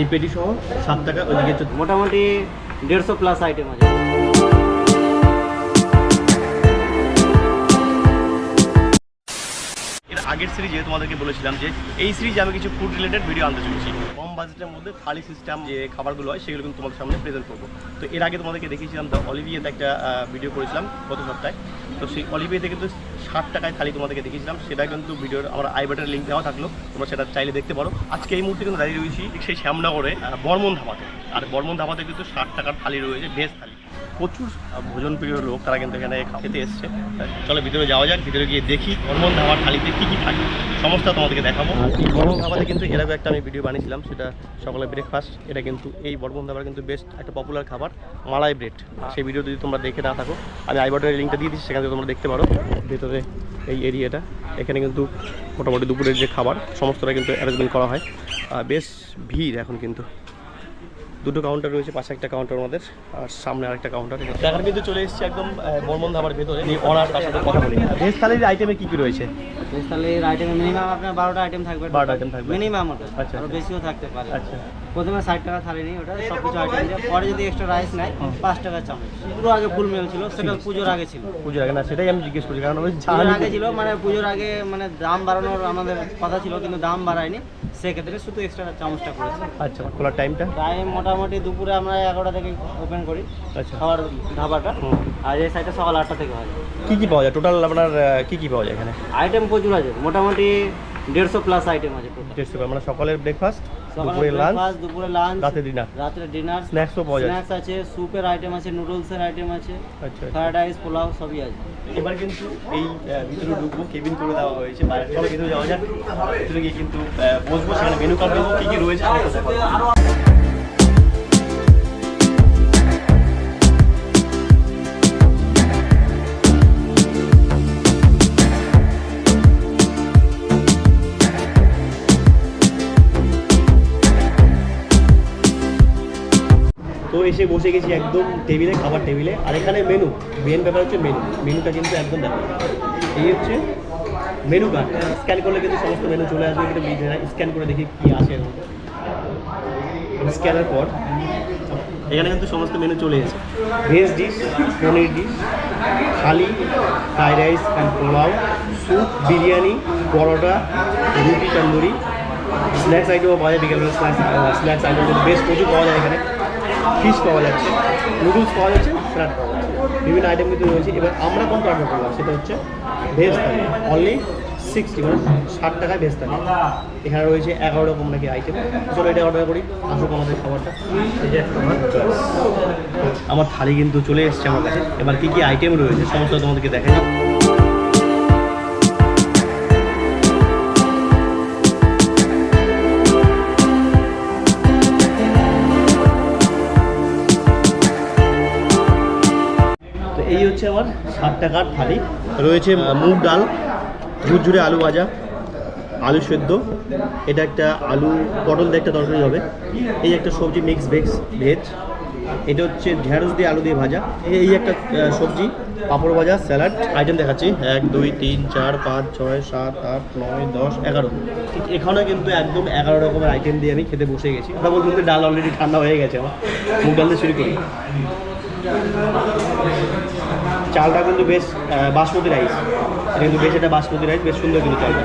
এই পেটি সহ সাত টাকা ওইদিকে মোটামুটি দেড়শো প্লাস আইটেম আছে। এর আগের সিরিজে তোমাদেরকে বলেছিলাম যে এই সিরিজে আমি কিছু ফুড রিলেটেড ভিডিও আনতে চলেছি। কম বাজেটের মধ্যে থালি সিস্টেম যে খাবারগুলো হয় সেগুলো কিন্তু তোমাদের সামনে প্রেজেন্ট করব। তো এর আগে তোমাদেরকে দেখিয়েছিলাম দ্য অলিভিয়াতে একটা ভিডিও করেছিলাম গত সপ্তাহে। তো সেই অলিভিয়াতে কিন্তু ষাট টাকায় থালি তোমাদেরকে দেখিয়েছিলাম, সেটা কিন্তু ভিডিওর আমার আই বাটনের লিঙ্ক দেওয়া থাকল, তোমরা সেটা চাইলে দেখতে পারো। আজকে এই মুহূর্তে কিন্তু দাঁড়িয়ে রয়েছি সেই শ্যামনগরে বর্মন ধাবাতে আর বর্মন ধাবাতে কিন্তু ষাট টাকার থালি রয়েছে, ভেজ থালি। প্রচুর ভোজন প্রিয় লোক তারা কিন্তু এখানে খেতে এসছে। চলো ভিতরে যাওয়া যাক ভিতরে গিয়ে দেখি বর্মন ধাবার থালিতে কী কী থাকে। সমস্ত তোমাদেরকে দেখাবো। এই বর্মন ধাবাতে কিন্তু এর আগে একটা আমি ভিডিও বানিয়েছিলাম সেটা সকালে ব্রেকফাস্ট এটা কিন্তু এই বর্মন ধাবার কিন্তু বেস্ট একটা পপুলার খাবার মালাই ব্রেড সেই ভিডিও যদি তোমরা দেখে না থাকো আমি আই বাটনের লিঙ্কটা দিয়ে দিচ্ছি সেখান থেকে তোমরা দেখতে পারো। ভেতরে এই এরিয়াটা এখানে কিন্তু মোটামুটি দুপুরের যে খাবার সমস্তটা কিন্তু অ্যারেঞ্জমেন্ট করা হয়। বেশ ভিড় এখন কিন্তু। দুটো কাউন্টার রয়েছে পাশে একটা কাউন্টার আমাদের আর সামনে আরেকটা কাউন্টার এখন কিন্তু চলে এসেছি একদম আহ, বর্মন ধাবার ভেতরে অনার তার সাথে কথা বলি। ভেজ থালির আইটেমে কি কি রয়েছে? ভেজ থালির আইটেমে মিনিমাম আপনার বারোটা আইটেম থাকবে। 12টা আইটেম থাকবে। মিনিমাম ওটা। আচ্ছা, আরও আচ্ছা। বেশিও থাকতে পারে। আচ্ছা। প্রথমে ষাট টাকা থালি নিই ওটা সব কিছু আইটেম দিয়ে পরে যদি এক্সট্রা রাইস নেয় পাঁচ টাকা চামচ। পুরো আগে ফুল মেল ছিল সেটা পুজোর আগে ছিল। পুজোর আগে না সেটাই আমি জিজ্ঞেস করি কারণ পুজোর আগে ছিল মানে পুজোর আগে মানে দাম বাড়ানোর আমাদের কথা ছিল কিন্তু দাম বাড়ায়নি। সেক্ষেত্রে শুধু এক্সট্রা চামচটা করেছে আচ্ছা খোলার টাইমটা টাইম মোটামুটি দুপুরে আমরা এগারোটা থেকে ওপেন করি আচ্ছা। খাবার ধাবাটা। আর এই সাইডটা সকাল আটটা থেকে হয়। কী কী পাওয়া যায়? টোটাল আপনার কী কি কি পাওয়া যায় এখানে? আইটেম প্রচুর আছে। মোটামুটি দেড়শো প্লাস আইটেম আছে দেড়শো টেস্ট মানে সকালের ব্রেকফাস্ট সকালে দুপুরে লাঞ্চ দুপুরে লাঞ্চ রাতে ডিনার রাতে ডিনার স্ন্যাক্সও পাওয়া যায় স্ন্যাক্স আছে স্যুপের আইটেম আছে নুডলসের আইটেম আছে আচ্ছা আচ্ছা। ফ্রাইড রাইস পোলাও সবই আছে। এবার কিন্তু এই ভিতরে ঢুকবো কেবিন করে দেওয়া হয়েছে বাইরে থেকে কিন্তু যাওয়া যাক। ভিতরে গিয়ে কিন্তু বসবো সেখানে মেনু কার্ড দেবো কী কী রয়েছে বসে গেছি একদম টেবিলে খাবার টেবিলে আর এখানে মেনু মেন ব্যাপার হচ্ছে মেনু মেনুটা কিন্তু একদম দেখো এই হচ্ছে মেনু কার্ড স্ক্যান করলে কিন্তু সমস্ত মেনু চলে আসবে, কিন্তু স্ক্যান করে দেখি কী আসে স্ক্যানের পর এখানে কিন্তু সমস্ত মেনু চলে এসেছে। Veg dish paneer dish thali fried rice and pulao soup biryani, paratha, roti, tandoori snacks আইটেমও পাওয়া যায়, বিকেলবেলা স্ন্যাক্স স্ন্যাক্স আইটেম বেশ প্রচুর পাওয়া যায় এখানে। ফিশ পাওয়া যাচ্ছে নুডলস পাওয়া যাচ্ছে স্যালাড পাওয়া যাচ্ছে বিভিন্ন আইটেম কিন্তু রয়েছে। এবার আমরা কোনটা অর্ডার করলাম? সেটা হচ্ছে ভেজ থালি অনলি সিক্সটি মানে ষাট টাকায় ভেজ থালি এখানে রয়েছে এগারো রকম নাকি আইটেম চলো এটা অর্ডার করি। আসুক আমাদের খাবারটা। আমার থালি কিন্তু চলে এসেছে আমার কাছে। এবার কী কী আইটেম রয়েছে, সমস্ত তোমাদেরকে দেখা যায় হচ্ছে আমার ষাট টাকার থালি। রয়েছে মুগ ডাল, ঝুরঝুরে আলু ভাজা, আলু সেদ্ধ। এটা একটা আলু পটল দিয়ে একটা তরকারি হবে। এই একটা সবজি মিক্স ভেজ ভেজ এটা হচ্ছে ঢেঁড়স দিয়ে আলু দিয়ে ভাজা। এই একটা সবজি, পাঁপড় ভাজা, স্যালাড। আইটেম দেখাচ্ছি। এক, দুই, তিন, চার, পাঁচ, ছয়, সাত, আট, নয়, দশ, এগারো। ঠিক এখানে কিন্তু একদম এগারো রকমের আইটেম দিয়ে আমি খেতে বসে গেছি। বলতে বলতে ডাল অলরেডি ঠান্ডা হয়ে গেছে আমার। মুগ ডাল দিয়ে শুরু করি। চালটা কিন্তু বেশ বাসমতি রাইস এটা কিন্তু বেশ একটা বাসমতি রাইস বেশ সুন্দর কিন্তু চালটা।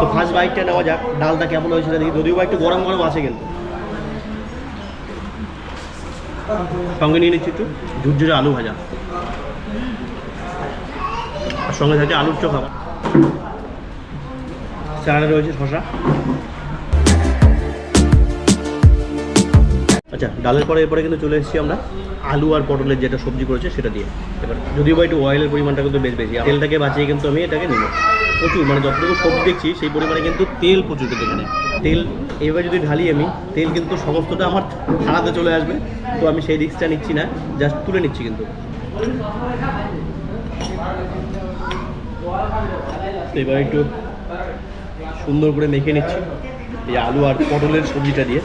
তো ফার্স্ট বাইকটা নেওয়া যাক, ডালটা কেমন হয়েছে দেখি। যদিও বা একটু গরম গরম আছে কিন্তু। সঙ্গে নিয়ে নিচ্ছি একটু, ঝুরঝুরে আলু ভাজা। আর সঙ্গে থাকে আলুর চোখা। স্যালাডে রয়েছে শশা আচ্ছা ডালের পরে এরপরে কিন্তু চলে এসেছি আমরা আলু আর পটলের যেটা সবজি করেছে সেটা দিয়ে। এবার যদিও বা একটু অয়েলের পরিমাণটা কিন্তু বেশ বেশি, তেলটাকে বাঁচিয়ে কিন্তু আমি এটাকে নেব। প্রচুর মানে যতটুকু সবজি দেখছি সেই পরিমাণে কিন্তু তেল প্রচুর কিন্তু এখানে। তেল এবার যদি ঢালি আমি, তেল কিন্তু সমস্তটা আমার থানাতে চলে আসবে, তো আমি সেই রিস্কটা নিচ্ছি না জাস্ট তুলে নিচ্ছি কিন্তু। এবার একটু সুন্দর করে মেখে নিচ্ছি এই আলু আর পটলের সবজিটা দিয়ে।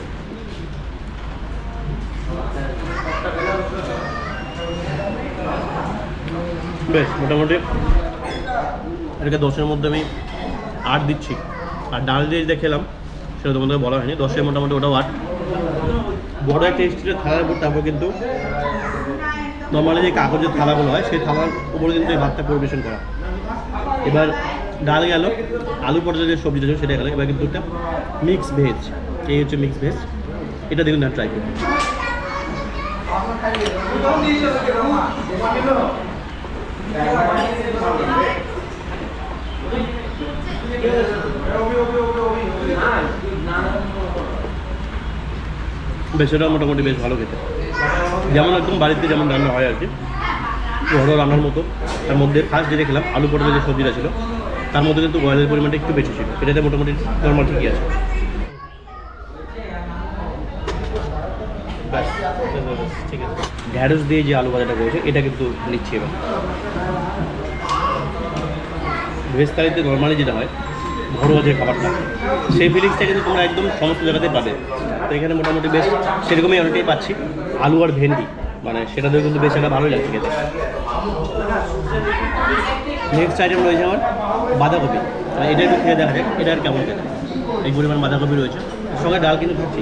বেশ, মোটামুটি। এটাকে দশের মধ্যে আমি আট দিচ্ছি। আর ডাল দিয়ে যেটা খেলাম সেটা তোমাদের বলা হয়নি। দশের মোটামুটি ওটাও আট। বড় একটা স্টিলের থালার উপর তারপর কিন্তু নর্মালি যে কাগজের থালাগুলো হয়, সেই থালার উপরে কিন্তু এই ভাতটা পরিবেশন করা। এবার ডাল গেল, আলু পটল যে সবজিটা ছিল সেটা গেল। এবার কিন্তু একটা মিক্স ভেজ এই হচ্ছে মিক্স ভেজ এটা দেখুন না ট্রাই করুন বেশ এটা মোটামুটি বেশ ভালো খেতে। যেমন একদম বাড়িতে যেমন রান্না হয় আর কি ঘরোয়া রান্নার মতো। তার মধ্যে ফার্স্ট যেটা খেলাম, আলু পটলের যে সবজিটা ছিল, তার মধ্যে কিন্তু অয়েলের পরিমাণটা একটু বেশি ছিল। এটাতে মোটামুটি নর্মাল ঠিকই আছে। ব্যাস, ঠিক আছে। ঢ্যাঁড়স দিয়ে যে আলু ভাজাটা করেছে এটা কিন্তু নিচ্ছি এবার। ভেজ থালিতে নর্মালি যেটা হয় ঘরোয়া যে খাবারটা সেই ফিলিংসটা কিন্তু তোমরা একদম সমস্ত জায়গাতেই পাবে। তো এখানে মোটামুটি বেশ সেরকমই অনেকটাই পাচ্ছি। আলু আর ভেন্ডি মানে সেটাতেও কিন্তু বেশ একটা ভালোই লাগছে খেতে নেক্সট আইটেম রয়েছে আমার বাঁধাকপি। মানে এটা একটু খেয়ে দেখা যাক এটা আর কেমন খেতে। এই পরিমাণ বাঁধাকপি রয়েছে। সঙ্গে ডাল কিন্তু খাচ্ছি।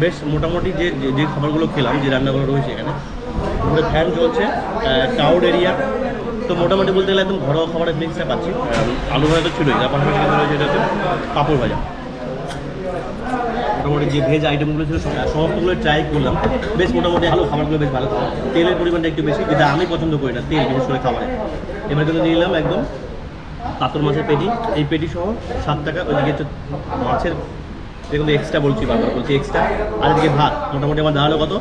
বেশ, মোটামুটি যে যে- খাবারগুলো খেলাম, যে রান্নাগুলো রয়েছে এখানে উপরে ফ্যান চলছে টাউড এরিয়া তো মোটামুটি বলতে গেলে একদম ঘরোয়া খাবারের ফিলিংসটা পাচ্ছি। আলু ভাজা তো ছিলই তার পাশাপাশি রয়েছে এটা হচ্ছে পাঁপড় ভাজা। মোটামুটি যে ভেজ আইটেমগুলো ছিল সমস্তগুলো ট্রাই করলাম। বেশ মোটামুটি ভালো, খাবারগুলো বেশ ভালো তেলের পরিমাণটা একটু বেশি, যেটা আমি পছন্দ করি না, তেল বিশেষ করে খাবারে। এবার কিন্তু নিলাম একদম কাতল মাছের পেটি। এই পেটি সহ সাত টাকা, ওইদিকে মাছের যেগুলো এক্সট্রা বলছি বারবার, বলছি এক্সট্রা আর এদিকে ভাত, মোটামুটি আমার দাঁড়াল কত?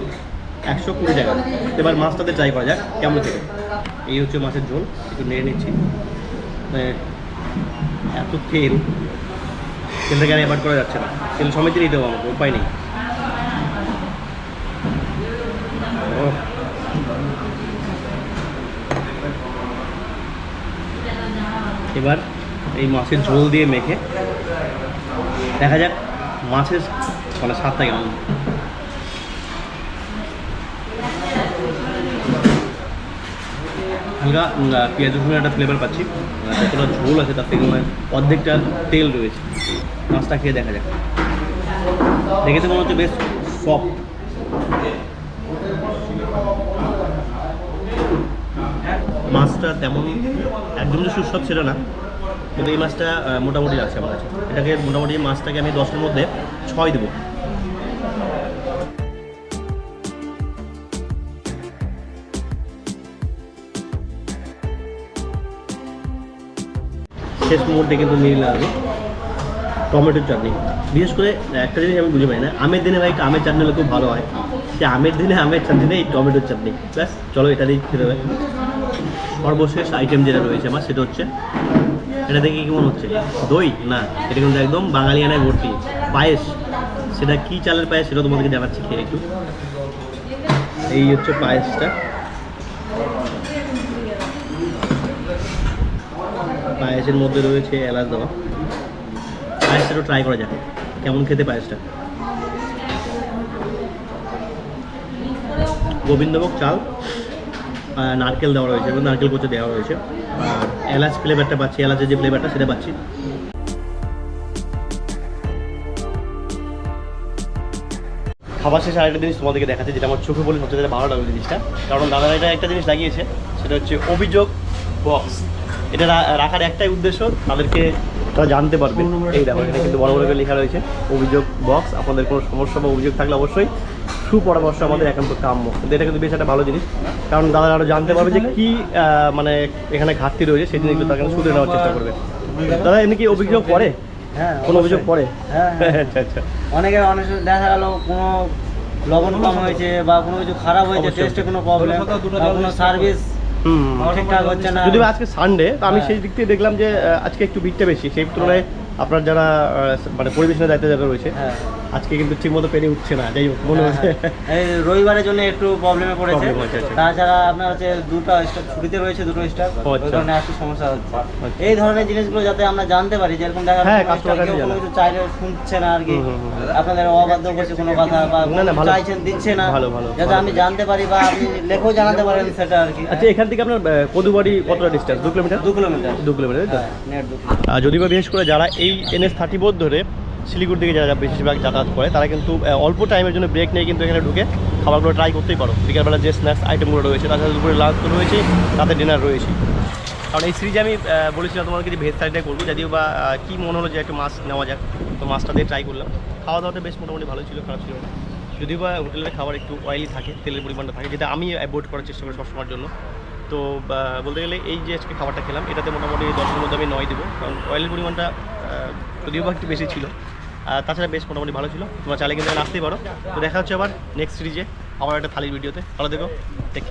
একশো কুড়ি টাকা। এবার মাছটাতে ট্রাই করা যাক, কেমন থেকে এই হচ্ছে মাছের ঝোল, একটু নেড়ে নিচ্ছি। মানে এত তেল তেলটাকে আর এবার করা যাচ্ছে না। তেল সমেতই নিতে হবে আমাকে উপায় নেই। এবার এই মাছের ঝোল দিয়ে মেখে, দেখা যাক মাছের মানে স্বাদটা কেমন। হালকা পেঁয়াজ রসুনের একটা ফ্লেভার পাচ্ছি। যতটা ঝোল আছে তার থেকে অর্ধেকটা তেল রয়েছে। মাছটা খেয়ে দেখা যাক। দেখে তো মনে হচ্ছে বেশ সফট মাছটা তেমন একদম যে সুস্বাদ ছিল না, কিন্তু এই মাছটা মোটামুটি লাগছে আমার কাছে। এটাকে মোটামুটি মাছটাকে আমি দশের মধ্যে ছয় দেবো। শেষ মুহূর্তে কিন্তু নিলাম আমি। টমেটোর চাটনি। বিশেষ করে একটা জিনিস আমি বুঝে পাই না। আমের দিনে ভাই আমের চাটনি হলে খুব ভালো হয়। সে আমের দিনে আমের চাটনি নেই, টমেটোর চাটনি। ব্যাস, চলো এটা দিয়ে খেতে হবে। সর্বশেষ আইটেম যেটা রয়েছে আমার, সেটা হচ্ছে, এটা দেখে কেমন হচ্ছে? দই? না, এটা কিন্তু একদম বাঙালিয়ানায় ভর্তি। পায়েস। সেটা কি চালের পায়েস সেটা তোমাদেরকে দেখাচ্ছি খেয়ে একটু। এই হচ্ছে পায়েসটা। পায়েসের মধ্যে রয়েছে এলাচ দেওয়া। পায়েসটা ট্রাই করা যাক। কেমন খেতে পায়েসটা? গোবিন্দভোগ চাল নারকেল দেওয়া রয়েছে, এবং নারকেল কুচো দেওয়া রয়েছে। আর এলাচ ফ্লেভারটা পাচ্ছি, এলাচের যে ফ্লেভারটা সেটা পাচ্ছি। খাবার শেষে আরেকটা জিনিস তোমাদেরকে দেখাচ্ছে, যেটা আমার চোখে বলে সবচেয়ে ভালো লাগল জিনিসটা। কারণ দাদা এটা একটা জিনিস লাগিয়েছে, সেটা হচ্ছে অভিযোগ বক্স এটা রাখার একটাই উদ্দেশ্য, তাদেরকে তারা জানতে পারবে। এই দেখো এখানে কিন্তু বড় বড় করে লেখা রয়েছে অভিযোগ বক্স আপনাদের কোনো সমস্যা বা অভিযোগ থাকলে অবশ্যই সুপরামর্শ আমাদের একান্ত কাম্য। কিন্তু এটা কিন্তু বেশ একটা ভালো জিনিস কারণ দাদা আরও জানতে পারবে যে কী মানে এখানে ঘাটতি রয়েছে সেই জিনিসগুলো তারা কিন্তু শুধরে নেওয়ার চেষ্টা করবে। দাদা এমনি কি অভিযোগ পড়ে হ্যাঁ কোনো অভিযোগ পড়ে হ্যাঁ হ্যাঁ। আচ্ছা আচ্ছা। অনেকে অনেক দেখা গেল কোনো লবণ কম হয়েছে বা কোনো কিছু খারাপ হয়েছে টেস্টে কোনো প্রবলেম কোনো সার্ভিস হচ্ছে আজকে সানডে তো আমি হ্যাঁ। সেই দিক থেকে দেখলাম যে আজকে একটু ভিড়টা বেশি। সেই তুলনায় আপনার যারা মানে পরিবেশনের দায়িত্ব যারা রয়েছে হ্যাঁ। আজকে কিন্তু ঠিক মতো পেরে উঠছে না যাই হোক মনে হচ্ছে। এই রবিবারের জন্য একটু প্রবলেমে পড়েছে। আচ্ছা। তাছাড়া আপনার হচ্ছে দুটো ছুটিতে রয়েছে দুটো স্টাফ ওই আচ্ছা। কারণে একটু সমস্যা হচ্ছে। এই ধরনের জিনিসগুলো যাতে আমরা জানতে পারি যেরকম দেখা হ্যাঁ, কোনো কিছু চাইলে শুনছে না আর কি। আপনাদের অবাধ্য করছে কোনো কথা বা চাইছেন দিচ্ছে না। ভালো, ভালো, যাতে আমি জানতে পারি বা আপনি লেখেও জানাতে পারেন সেটা আর কি। আচ্ছা এখান থেকে আপনার কদুবাড়ি কতটা ডিস্টেন্স দু কিলোমিটার? দু কিলোমিটার। দু কিলোমিটার হ্যাঁ, যদি বা বিশেষ করে যারা এই এনএস থার্টি বোধ ধরে শিলিগুড়ি থেকে যারা বেশিরভাগ যাতায়াত করে, তারা কিন্তু অল্প টাইমের জন্য ব্রেক নিয়ে কিন্তু এখানে ঢুকে খাবারগুলো ট্রাই করতেই পারো। বিকালবেলা যে স্ন্যাক্স আইটেমগুলো রয়েছে, তাছাড়া দুপুরে লাঞ্চ তো রয়েছে, তাতে ডিনার রয়েছে। কারণ এই সিরিজে আমি বলেছিলাম তোমাদেরকে যে ভেজ থালিটাই করব, যদিও বা কী মনে হলো যে একটু মাছ নেওয়া যাক, তো মাছটা দিয়ে ট্রাই করলাম। খাওয়া দাওয়াটা বেশ মোটামুটি ভালো ছিল, খারাপ ছিল না। যদিও বা হোটেলের খাবার একটু অয়েলি থাকে, তেলের পরিমাণটা থাকে, যেটা আমি অ্যাভয়েড করার চেষ্টা করি সবসময়ের জন্য। তো বলতে গেলে এই যে আজকে খাবারটা খেলাম, এটাতে মোটামুটি দশের মধ্যে আমি নয় দেবো, কারণ অয়েলের পরিমাণটা যদিও বা একটু বেশি ছিল তাছাড়া বেশ মোটামুটি ভালো ছিল। তোমরা চাইলে কিন্তু আসতেই পারো। তো দেখা হচ্ছে আবার নেক্সট সিরিজে আবার একটা থালির ভিডিওতে ভালো দেখো দেখে